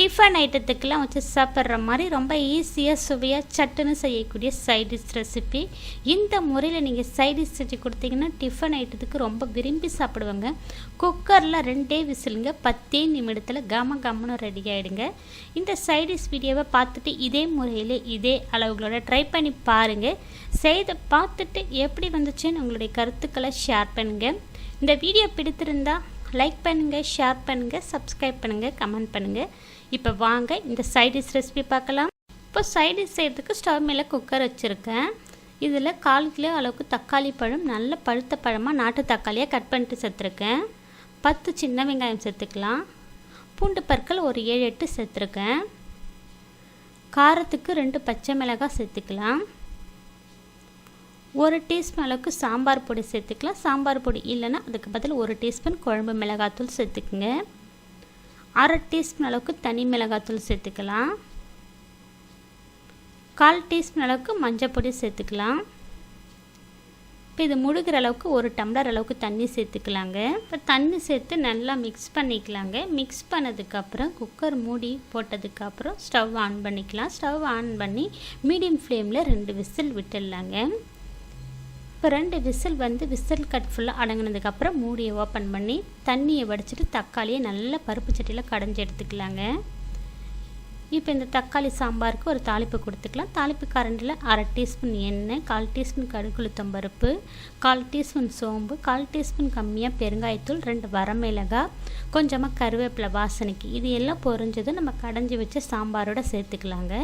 Tiffin ஐட்டத்துக்கெலாம் வச்சு சாப்பிட்ற மாதிரி ரொம்ப ஈஸியாக சுவையாக சட்டுன்னு செய்யக்கூடிய சைடிஷ் ரெசிபி. இந்த முறையில் நீங்கள் சைடிஷ் செஞ்சு கொடுத்தீங்கன்னா டிஃபன் ஐட்டத்துக்கு ரொம்ப விரும்பி சாப்பிடுவாங்க. குக்கரில் ரெண்டே விசிலுங்க பத்தே நிமிடத்தில் கம கம்மனும் ரெடி ஆகிடுங்க இந்த சைடிஷ் வீடியோவை பார்த்துட்டு இதே முறையில் இதே அளவுகளோட ட்ரை பண்ணி பாருங்கள் செய்த பார்த்துட்டு எப்படி வந்துச்சுன்னு உங்களுடைய கருத்துக்களை ஷேர் பண்ணுங்கள் இந்த வீடியோ பிடித்திருந்தா லைக் பண்ணுங்கள் ஷேர் பண்ணுங்கள் சப்ஸ்கிரைப் பண்ணுங்கள் கமெண்ட் பண்ணுங்கள் இப்போ வாங்க இந்த சைடிஷ் ரெசிபி பார்க்கலாம். இப்போ சைடிஷ் செய்கிறதுக்கு ஸ்டவ் மேலே குக்கர் வச்சுருக்கேன். இதில் கால் கிலோ அளவுக்கு தக்காளி பழம் நல்ல பழுத்த பழமாக நாட்டு தக்காளியாக கட் பண்ணிட்டு சேர்த்துருக்கேன். பத்து சின்ன வெங்காயம் சேர்த்துக்கலாம். பூண்டு பற்கள் ஒரு ஏழு எட்டு சேர்த்துருக்கேன். காரத்துக்கு ரெண்டு பச்சை மிளகாய் சேர்த்துக்கலாம். ஒரு டீஸ்பூன் அளவுக்கு சாம்பார் பொடி சேர்த்துக்கலாம். சாம்பார் பொடி இல்லைன்னா அதுக்கு பதில் ஒரு டீஸ்பூன் குழம்பு மிளகாத்தூள் சேர்த்துக்குங்க. அரை டீஸ்பூன் அளவுக்கு தனி மிளகாத்தூள் சேர்த்துக்கலாம். கால் டீஸ்பூன் அளவுக்கு மஞ்சள் பொடி சேர்த்துக்கலாம். இப்போ இது முழுகிற அளவுக்கு ஒரு டம்ளர் அளவுக்கு தண்ணி சேர்த்துக்கலாங்க. இப்போ தண்ணி சேர்த்து நல்லா மிக்ஸ் பண்ணிக்கலாங்க. மிக்ஸ் பண்ணதுக்கப்புறம் குக்கர் மூடி போட்டதுக்கப்புறம் ஸ்டவ் ஆன் பண்ணிக்கலாம். ஸ்டவ் ஆன் பண்ணி மீடியம் ஃப்ளேமில் ரெண்டு விசில் விட்டுடலாங்க. ரெண்டு விசில் வந்து விசில் கட் ஃபுல்லாக அடங்கினதுக்கப்புறம் மூடியை ஓப்பன் பண்ணி தண்ணியை வடிச்சிட்டு தக்காளியை நல்லா பருப்பு சட்டியில் கடைஞ்சி எடுத்துக்கலாங்க. இப்போ இந்த தக்காளி சாம்பாருக்கு ஒரு தாளிப்பு கொடுத்துக்கலாம். தாளிப்பு கரண்டில் அரை டீஸ்பூன் எண்ணெய் கால் டீஸ்பூன் கடுகுளுத்தம் பருப்பு கால் டீஸ்பூன் சோம்பு கால் டீஸ்பூன் கம்மியாக பெருங்காயத்தூள் ரெண்டு வரமிளகாய் கொஞ்சமாக கருவேப்பிலை வாசனைக்கு. இது எல்லாம் பொரிஞ்சதும் நம்ம கடைஞ்சி வச்ச சாம்பாரோட சேர்த்துக்கலாங்க.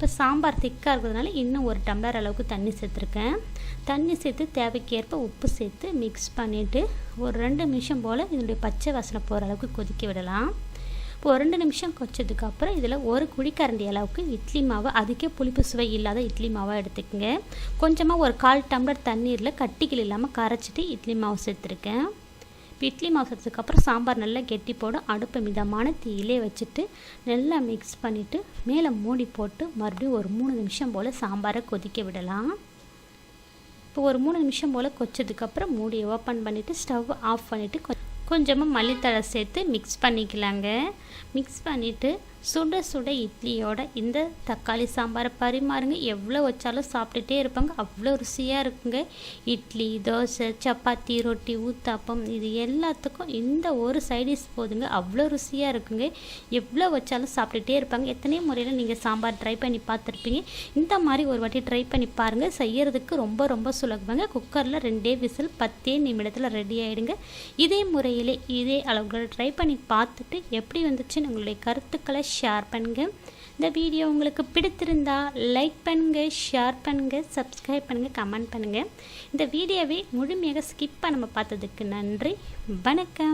இப்போ சாம்பார் திக்காக இருக்கிறதுனால இன்னும் ஒரு டம்ளர் அளவுக்கு தண்ணி சேர்த்துருக்கேன். தண்ணி சேர்த்து தேவைக்கேற்ப உப்பு சேர்த்து மிக்ஸ் பண்ணிவிட்டு ஒரு ரெண்டு நிமிஷம் போல் இதனுடைய பச்சை வாசனை போகிற அளவுக்கு கொதிக்க விடலாம். இப்போ ஒரு ரெண்டு நிமிஷம் கொச்சதுக்கப்புறம் இதில் ஒரு குழிக்கரண்டி அளவுக்கு இட்லி மாவு அதுக்கே புளிப்பு சுவை இல்லாத இட்லி மாவாக எடுத்துக்கோங்க. கொஞ்சமாக ஒரு கால் டம்ளர் தண்ணீரில் கட்டிகள் இல்லாமல் கரைச்சிட்டு இட்லி மாவு சேர்த்துருக்கேன். இட்லி மாசத்துக்கப்புறம் சாம்பார் நல்லா கெட்டி போடும் அடுப்பை மிதமான தீயிலே வச்சுட்டு நல்லா மிக்ஸ் பண்ணிவிட்டு மேலே மூடி போட்டு மறுபடியும் ஒரு மூணு நிமிஷம் போல் சாம்பாரை கொதிக்க விடலாம். இப்போ ஒரு மூணு நிமிஷம் போல் கொச்சதுக்கப்புறம் மூடியை ஓப்பன் பண்ணிவிட்டு ஸ்டவ் ஆஃப் பண்ணிவிட்டு கொஞ்சமாக மல்லித்தழை சேர்த்து மிக்ஸ் பண்ணிக்கலாங்க. மிக்ஸ் பண்ணிவிட்டு சுட சுட இட்லியோட இந்த தக்காளி சாம்பாரை பரிமாறுங்க. எவ்வளோ வச்சாலும் சாப்பிட்டுட்டே இருப்பாங்க. அவ்வளோ ருசியாக இருக்குங்க. இட்லி தோசை சப்பாத்தி ரொட்டி ஊத்தாப்பம் இது எல்லாத்துக்கும் இந்த ஒரு சைடிஷ் போதுங்க. அவ்வளோ ருசியாக இருக்குங்க. எவ்வளோ வச்சாலும் சாப்பிட்டுட்டே இருப்பாங்க. எத்தனையோ முறையில் நீங்கள் சாம்பார் ட்ரை பண்ணி பார்த்துருப்பீங்க. இந்த மாதிரி ஒரு வாட்டி ட்ரை பண்ணி பாருங்கள் செய்யறதுக்கு ரொம்ப ரொம்ப சுலபங்க. குக்கரில் ரெண்டே விசில் பத்தே நிமிடத்தில் ரெடி ஆகிடுங்க இதே முறையிலே இதே அளவுகளை ட்ரை பண்ணி பார்த்துட்டு எப்படி வந்துச்சுன்னு உங்களுடைய கருத்துக்களை ஷேர் பண்ணுங்கள் இந்த வீடியோ உங்களுக்கு பிடித்திருந்தா லைக் பண்ணுங்கள் ஷேர் பண்ணுங்கள் சப்ஸ்கிரைப் பண்ணுங்கள் கமெண்ட் பண்ணுங்கள் இந்த வீடியோவை முழுமையாக ஸ்கிப் பண்ணாமல் பார்த்ததுக்கு நன்றி. வணக்கம்.